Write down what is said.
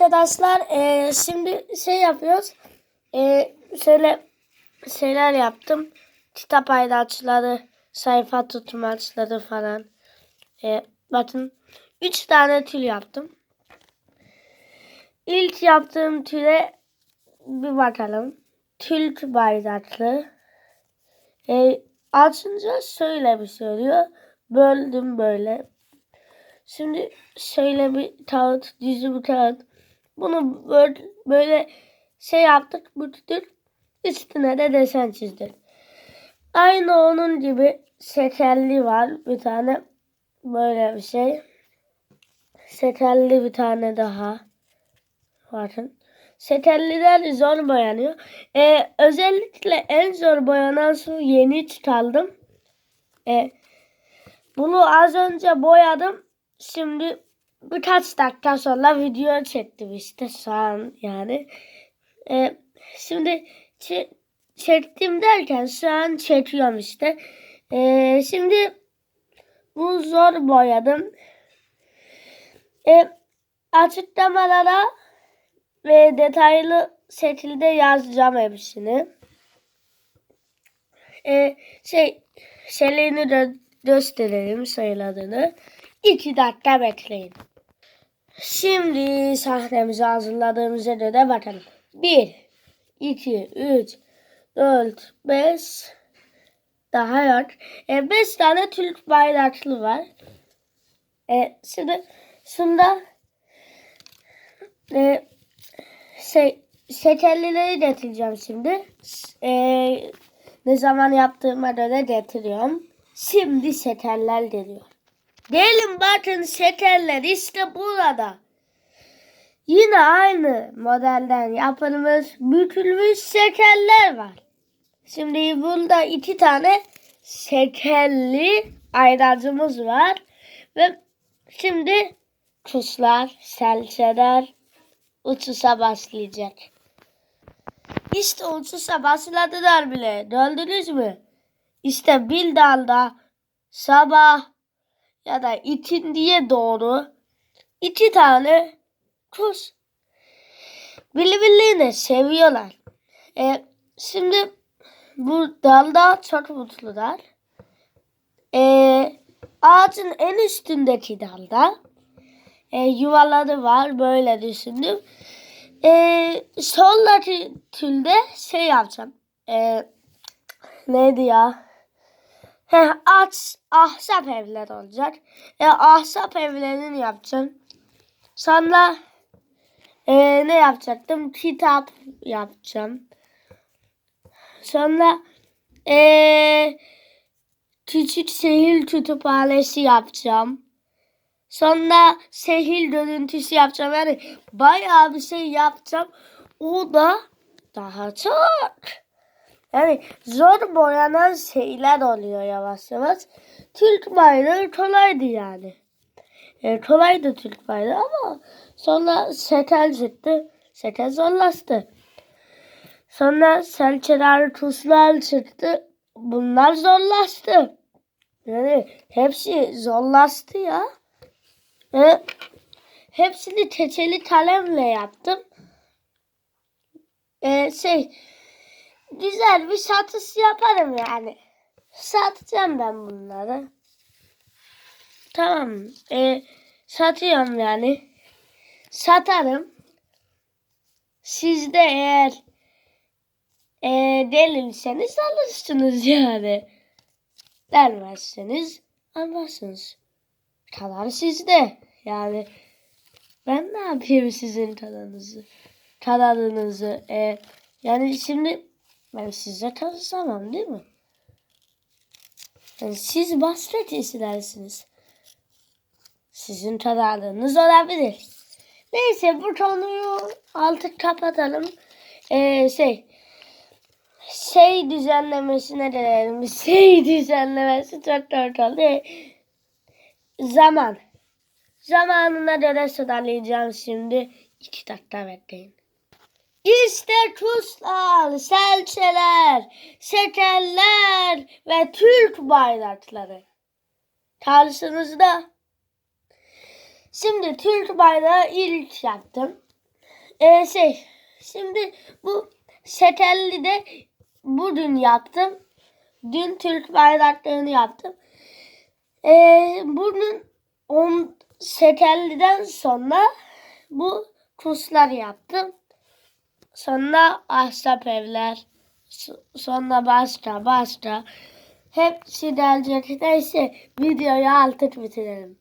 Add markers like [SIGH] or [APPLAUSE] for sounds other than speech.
Arkadaşlar eee, şimdi şey yapıyoruz. Eee şöyle şeyler yaptım. Kitap ayraçları, sayfa tutmaçları falan. Eee, bakın 3 tane tül yaptım. İlk yaptığım tüle bir bakalım. Tül bayraklı. Eee açınca şöyle bir şey oluyor. Böldüm böyle. Şimdi şöyle bir kağıt, düzü bir kağıt. Bunu böyle, böyle şey yaptık, büktük. Üstüne de desen çizdik. Aynı onun gibi şekerli var bir tane. Böyle bir şey. Şekerli bir tane daha. Bakın. Şekerliler zor boyanıyor. Ee, özellikle en zor boyanan su yeni çıkardım. Ee, bunu az önce boyadım. Şimdi birkaç dakika sonra video çektim işte şu an yani. Ee, şimdi çe- çektim derken şu an çekiyorum işte. Ee, şimdi bu zor boyadım. Ee, açıklamalara ve detaylı şekilde yazacağım hepsini. Ee, şey şeylerini de gösterelim sayılarını. İki dakika bekleyin. Şimdi sahnemizi hazırladığımıza göre bakalım. 1, 2, 3, 4, 5 daha yok. 5 tane Türk bayraklı var. E, şimdi şunda e, şey şekerlileri getireceğim şimdi. E, ne zaman yaptığıma göre getiriyorum. Şimdi şekerler geliyor. Gelin bakın şekerler işte burada. Yine aynı modelden yapılmış bükülmüş şekerler var. Şimdi burada iki tane şekerli ayracımız var. Ve şimdi kuşlar, selçeler uçuşa başlayacak. İşte uçuşa başladılar bile. Gördünüz mü? İşte bir dalda sabah ya da ikindiye doğru iki tane kuş birbirlerini seviyorlar. E, şimdi bu dalda çok mutlular. E, ağacın en üstündeki dalda e, yuvaları var böyle düşündüm. E, soldaki tülde şey yapacağım. E, neydi ya? He, aç, ahşap evler olacak. E, ahşap evlerini yapacağım. Sonra e, ne yapacaktım? Kitap yapacağım. Sonra e, küçük şehir kütüphanesi yapacağım. Sonra şehir görüntüsü yapacağım. Yani bayağı bir şey yapacağım. O da daha çok. Yani zor boyanan şeyler oluyor yavaş yavaş. Türk bayrağı kolaydı yani. E, kolaydı Türk bayrağı ama sonra setel çıktı. Setel zorlaştı. Sonra selçeler, tuzlar çıktı. Bunlar zorlaştı. Yani hepsi zorlaştı ya. E, hepsini keçeli kalemle yaptım. E, şey güzel bir satış yaparım yani. Satacağım ben bunları. Tamam. E, satıyorum yani. Satarım. Siz de eğer e, delimseniz alırsınız yani. Vermezseniz almazsınız. Karar sizde. Yani ben ne yapayım sizin kararınızı? Kararınızı. E, yani şimdi ben size karışamam değil mi? Yani siz basket istersiniz. Sizin kararınız olabilir. Neyse bu konuyu artık kapatalım. Ee, şey şey düzenlemesine dönelim. [LAUGHS] Şey düzenlemesi çok dört oldu. Zaman. Zamanına göre sıralayacağım şimdi. İki dakika bekleyin. İşte kuşlar, selçeler, şekerler ve Türk bayrakları. Karşınızda. Şimdi Türk bayrağı ilk yaptım. e, şey şimdi bu şekerli de bugün yaptım. Dün Türk bayraklarını yaptım. E, bugün on şekerliden sonra bu kurslar yaptım. Sonra ahşap evler. so- Sonra başka başka. Hepsi gelecek. Neyse videoyu artık bitirelim.